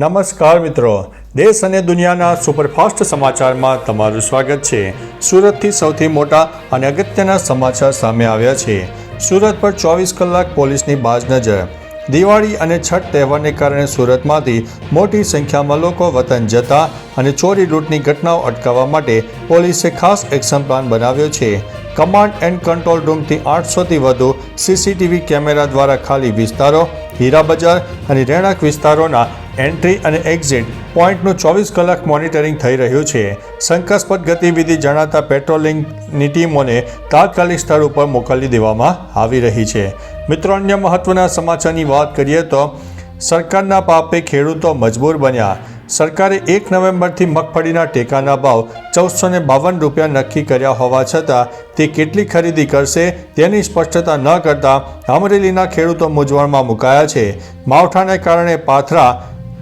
નમસ્કાર મિત્રો. દેશ અને દુનિયાના સુપરફાસ્ટ સમાચારમાં તમારું સ્વાગત છે. સુરતથી સૌથી મોટા અને અગત્યના સમાચાર સામે આવ્યા છે. સુરત પર ચોવીસ કલાક પોલીસની બાજ નજર. દિવાળી અને છઠ તહેવારને કારણે સુરતમાંથી મોટી સંખ્યામાં લોકો વતન જતા અને ચોરી લૂંટની ઘટનાઓ અટકાવવા માટે પોલીસે ખાસ એક્શન પ્લાન બનાવ્યો છે. કમાન્ડ એન્ડ કંટ્રોલ રૂમથી આઠસોથી વધુ સીસીટીવી કેમેરા દ્વારા ખાલી વિસ્તારો, હીરા બજાર અને રહેણાંક વિસ્તારોના એન્ટ્રી અને એક્ઝિટ પોઈન્ટનું ચોવીસ કલાક મોનિટરિંગ થઈ રહ્યું છે. શંકાસ્પદ ગતિવિધિ જણાતા પેટ્રોલિંગની ટીમોને તાત્કાલિક સ્થળ ઉપર મોકલી દેવામાં આવી રહી છે. મિત્રો, અન્ય મહત્વના સમાચારની વાત કરીએ તો સરકારના પાપે ખેડૂતો મજબૂર બન્યા. સરકારે એક નવેમ્બરથી મગફળીના ટેકાના ભાવ ચૌદસો ને બાવન રૂપિયા નક્કી કર્યા હોવા છતાં તે કેટલી ખરીદી કરશે તેની સ્પષ્ટતા ન કરતા અમરેલીના ખેડૂતો મૂંઝવણમાં મુકાયા છે. માવઠાને કારણે પાથરા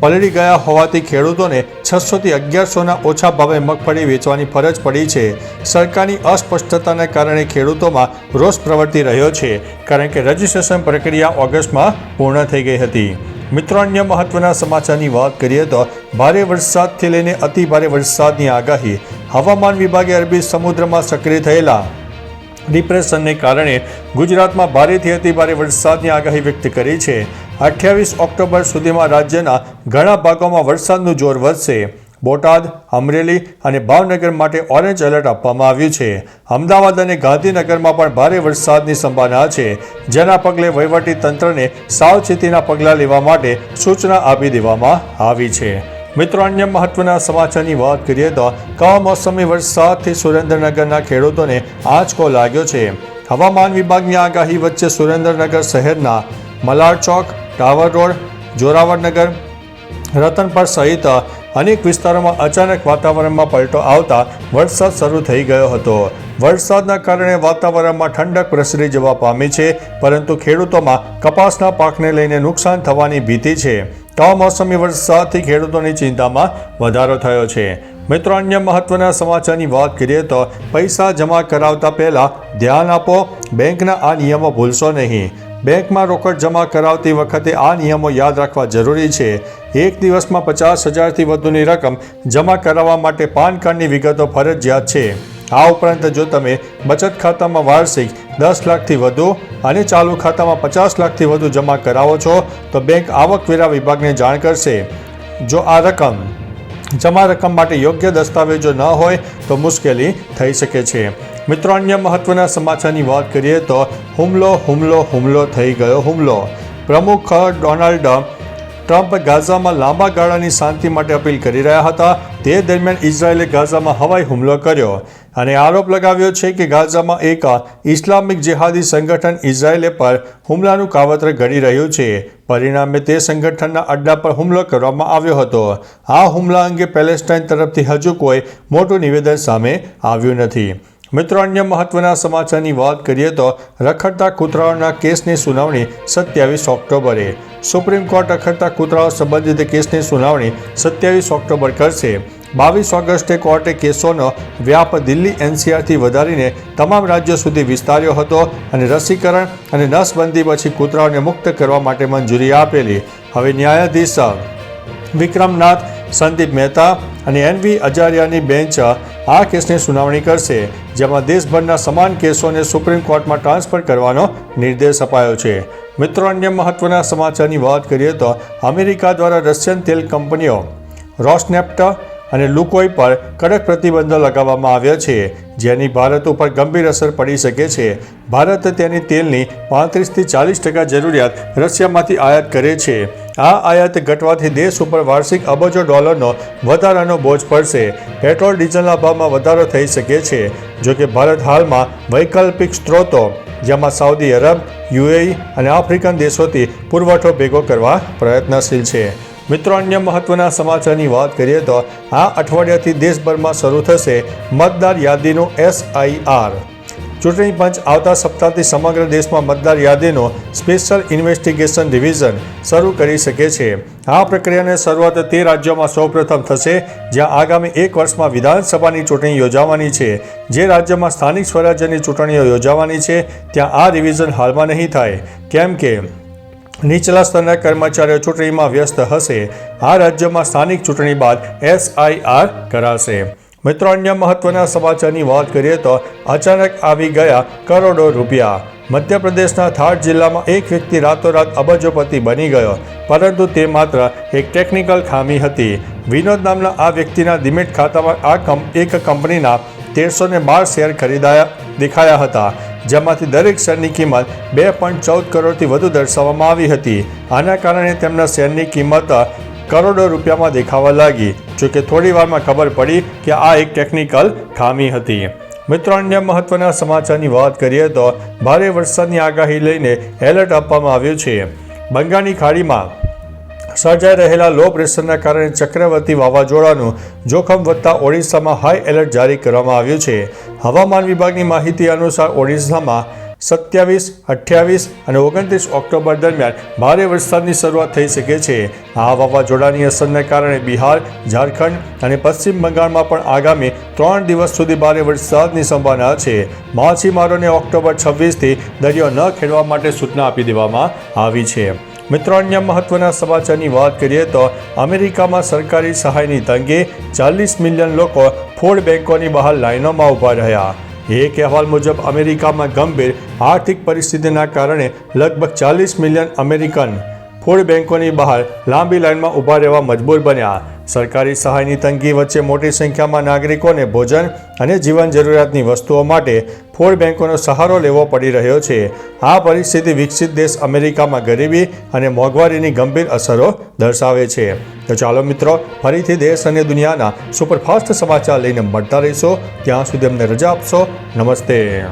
પલળી ગયા હોવાથી ખેડૂતોને છસોથી અગિયારસોના ઓછા ભાવે મગફળી વેચવાની ફરજ પડી છે. સરકારની અસ્પષ્ટતાને કારણે ખેડૂતોમાં રોષ પ્રવર્તી રહ્યો છે, કારણ કે રજિસ્ટ્રેશન પ્રક્રિયા ઓગસ્ટમાં પૂર્ણ થઈ ગઈ હતી. મિત્રો, અન્ય મહત્વના સમાચારની વાત કરીએ તો ભારે વરસાદથી લઈને અતિ ભારે વરસાદની આગાહી હવામાન વિભાગે અરબી સમુદ્રમાં સક્રિય થયેલા ડિપ્રેશનને કારણે ગુજરાતમાં ભારેથી અતિ ભારે વરસાદની આગાહી વ્યક્ત કરી છે. અઠ્યાવીસ ઓક્ટોબર સુધીમાં રાજ્યના ઘણા ભાગોમાં વરસાદનું જોર વધશે. બોટાદ, અમરેલી અને ભાવનગર માટે ઓરેન્જ એલર્ટ આપવામાં આવ્યું છે. અમદાવાદ અને ગાંધીનગરમાં પણ ભારે વરસાદની સંભાવના છે, જેના પગલે વહીવટી તંત્રને સાવચેતીના પગલાં લેવા માટે સૂચના આપી દેવામાં આવી છે. મિત્રો, અન્ય મહત્વના સમાચારની વાત કરીએ તો કમોસમી વરસાદથી સુરેન્દ્રનગરના ખેડૂતોને આંચકો લાગ્યો છે. હવામાન વિભાગની આગાહી વચ્ચે સુરેન્દ્રનગર શહેરના મલાડ ચોક ટાવર રોડ જોરાવરનગર રતનપર સહિત અનેક વિસ્તારોમાં અચાનક વાતાવરણમાં પલટો આવતા વરસાદ શરૂ થઈ ગયો હતો. વરસાદના કારણે વાતાવરણમાં ઠંડક પ્રસરી જવા પામી છે, પરંતુ ખેડૂતોમાં કપાસના પાકને લઈને નુકસાન થવાની ભીતિ છે. કમોસમી વરસાદથી ખેડૂતોની ચિંતામાં વધારો થયો છે. મિત્રો, અન્ય મહત્વના સમાચારની વાત કરીએ તો પૈસા જમા કરાવતા પહેલા ધ્યાન આપો, બેંકના આ નિયમો ભૂલશો નહીં. બેંકમાં રોકડ જમા કરાવતી વખતે આ નિયમો યાદ રાખવા જરૂરી છે. એક દિવસમાં પચાસ હજારથી વધુની રકમ જમા કરાવવા માટે પાન કાર્ડની વિગતો ફરજિયાત છે. આ ઉપરાંત જો તમે બચત ખાતામાં વાર્ષિક દસ લાખથી વધુ અને ચાલુ ખાતામાં પચાસ લાખથી વધુ જમા કરાવો છો, તો બેંક આવકવેરા વિભાગને જાણ કરશે. જો આ રકમ, જમા રકમ માટે યોગ્ય દસ્તાવેજો ન હોય, તો મુશ્કેલી થઈ શકે છે. મિત્રો, અન્ય મહત્વના સમાચારની વાત કરીએ તો હુમલો હુમલો હુમલો થઈ ગયો હુમલો. પ્રમુખ ડોનાલ્ડ ટ્રમ્પ ગાઝામાં લાંબા ગાળાની શાંતિ માટે અપીલ કરી રહ્યા હતા. તે દરમિયાન ઇઝરાયેલે ગાઝામાં હવાઈ હુમલો કર્યો અને આરોપ લગાવ્યો છે કે ગાઝામાં એક ઇસ્લામિક જેહાદી સંગઠન ઇઝરાયેલે પર હુમલાનું કાવતર ઘડી રહ્યું છે. પરિણામે તે સંગઠનના અડ્ડા પર હુમલો કરવામાં આવ્યો હતો. આ હુમલા અંગે પેલેસ્ટાઇન તરફથી હજુ કોઈ મોટું નિવેદન સામે આવ્યું નથી. મિત્રો, અન્ય મહત્વના સમાચારની વાત કરીએ તો રખડતા કૂતરાઓના કેસની સુનાવણી સત્યાવીસ ઓક્ટોબરે. સુપ્રીમ કોર્ટ રખડતા કૂતરાઓ સંબંધિત કેસની સુનાવણી સત્યાવીસ ઓક્ટોબર કરશે. બાવીસ ઓગસ્ટે કોર્ટે કેસોનો વ્યાપ દિલ્હી એનસીઆરથી વધારીને તમામ રાજ્યો સુધી વિસ્તાર્યો હતો અને રસીકરણ અને નસબંધી પછી કૂતરાઓને મુક્ત કરવા માટે મંજૂરી આપેલી. હવે ન્યાયાધીશ વિક્રમનાથ, સંદીપ મહેતા અને એનવી અજારિયાની બેન્ચ આ કેસની સુનાવણી કરશે, જેમાં દેશભરના સમાન કેસોને સુપ્રીમ કોર્ટમાં ટ્રાન્સફર કરવાનો નિર્દેશ અપાયો છે. મિત્રો, અન્ય મહત્વના સમાચારની વાત કરીએ તો અમેરિકા દ્વારા રશિયન તેલ કંપનીઓ રોસનેપ્ટ અને લુકોઈ પર કડક પ્રતિબંધો લગાવવામાં આવ્યા છે, જેની ભારત ઉપર ગંભીર અસર પડી શકે છે. ભારત તેની તેલની પાંત્રીસથી ચાલીસ ટકા જરૂરિયાત રશિયામાંથી આયાત કરે છે. આ આયાત ઘટવાથી દેશ ઉપર વાર્ષિક અબજો ડોલરનો વધારાનો બોજ પડશે. પેટ્રોલ, ડીઝલના ભાવમાં વધારો થઈ શકે છે. જો કે ભારત હાલમાં વૈકલ્પિક સ્ત્રોતો, જેમાં સાઉદી અરબ, યુએઈ અને આફ્રિકન દેશોથી પુરવઠો ભેગો કરવા પ્રયત્નશીલ છે. મિત્રો, અન્ય મહત્વના સમાચારની વાત કરીએ તો આ અઠવાડિયાથી દેશભરમાં શરૂ થશે મતદાર યાદીનું એસઆઈઆર ચૂંટણી પંચ આવતા સપ્તાહથી સમગ્ર દેશમાં મતદાર યાદીનો સ્પેશિયલ ઇન્વેસ્ટિગેશન ડિવિઝન શરૂ કરી શકે છે. આ પ્રક્રિયાની શરૂઆત તે રાજ્યોમાં સૌપ્રથમ થશે, જ્યાં આગામી એક વર્ષમાં વિધાનસભાની ચૂંટણી યોજાવાની છે. જે રાજ્યમાં સ્થાનિક સ્વરાજ્યની ચૂંટણીઓ યોજાવાની છે, ત્યાં આ રિવિઝન હાલમાં નહીં થાય. કેમ કે નીચલા સ્તરના કર્મચારીઓ ચૂંટણીમાં વ્યસ્ત હશે. આ રાજ્યમાં સ્થાનિક ચૂંટણી બાદ એસઆઈઆર કરાશે. મિત્રો, અન્ય મહત્વના સમાચારની વાત કરીએ તો અચાનક આવી ગયા કરોડો રૂપિયા. મધ્યપ્રદેશના થાર જિલ્લામાં એક વ્યક્તિ રાતોરાત અબજોપતિ બની ગયો, પરંતુ તે માત્ર એક ટેકનિકલ ખામી હતી. વિનોદ નામના આ વ્યક્તિના ડિમેટ ખાતામાં આ કંપ એક કંપનીના તેરસો ને બાર શેર ખરીદાયા, દેખાયા હતા, જેમાંથી દરેક શેરની કિંમત બે પોઈન્ટ ચૌદ કરોડથી વધુ દર્શાવવામાં આવી હતી. આના કારણે તેમના શેરની કિંમત કરોડો રૂપિયામાં દેખાવા લાગી. જોકે થોડી વારમાં ખબર પડી કે આ એક ટેકનિકલ ખામી હતી. મિત્રો, અન્ય મહત્વના સમાચારની વાત કરીએ તો ભારે વરસાદની આગાહી લઈને એલર્ટ આપવામાં આવ્યું છે. બંગાળની ખાડીમાં સર્જાઈ રહેલા લો પ્રેશરના કારણે ચક્રવર્તી વાવાઝોડાનું જોખમ વધતા ઓડિશામાં હાઈ એલર્ટ જારી કરવામાં આવ્યું છે. હવામાન વિભાગની માહિતી અનુસાર ઓડિશામાં સત્યાવીસ, અઠ્યાવીસ અને ઓગણત્રીસ ઓક્ટોબર દરમિયાન ભારે વરસાદની શરૂઆત થઈ શકે છે. આ વાવાઝોડાની અસરને કારણે બિહાર, ઝારખંડ અને પશ્ચિમ બંગાળમાં પણ આગામી ત્રણ દિવસ સુધી ભારે વરસાદની સંભાવના છે. માછીમારોને ઓક્ટોબર છવ્વીસથી દરિયો ન ખેડવા માટે સૂચના આપી દેવામાં આવી છે. મિત્રો, અન્ય મહત્વના સમાચારની વાત કરીએ તો અમેરિકામાં સરકારી સહાયની તંગી ચાલીસ મિલિયન લોકો ફૂડ બેંકોની બહાર લાઇનોમાં ઊભા રહ્યા. એક અહેવાલ મુજબ અમેરિકામાં ગંભીર આર્થિક પરિસ્થિતિના કારણે લગભગ ચાલીસ મિલિયન અમેરિકન ફૂડ બેન્કોની બહાર લાંબી લાઇનમાં ઊભા રહેવા મજબૂર બન્યા. સરકારી સહાયની તંગી વચ્ચે મોટી સંખ્યામાં નાગરિકોને ભોજન અને જીવન જરૂરિયાતની વસ્તુઓ માટે ફૂડ બેન્કોનો સહારો લેવો પડી રહ્યો છે. આ પરિસ્થિતિ વિકસિત દેશ અમેરિકામાં ગરીબી અને મોંઘવારીની ગંભીર અસરો દર્શાવે છે. તો ચાલો મિત્રો, ફરીથી દેશ અને દુનિયાના સુપરફાસ્ટ સમાચાર લઈને મળતા રહીશો. ત્યાં સુધી અમને રજા આપશો. નમસ્તે.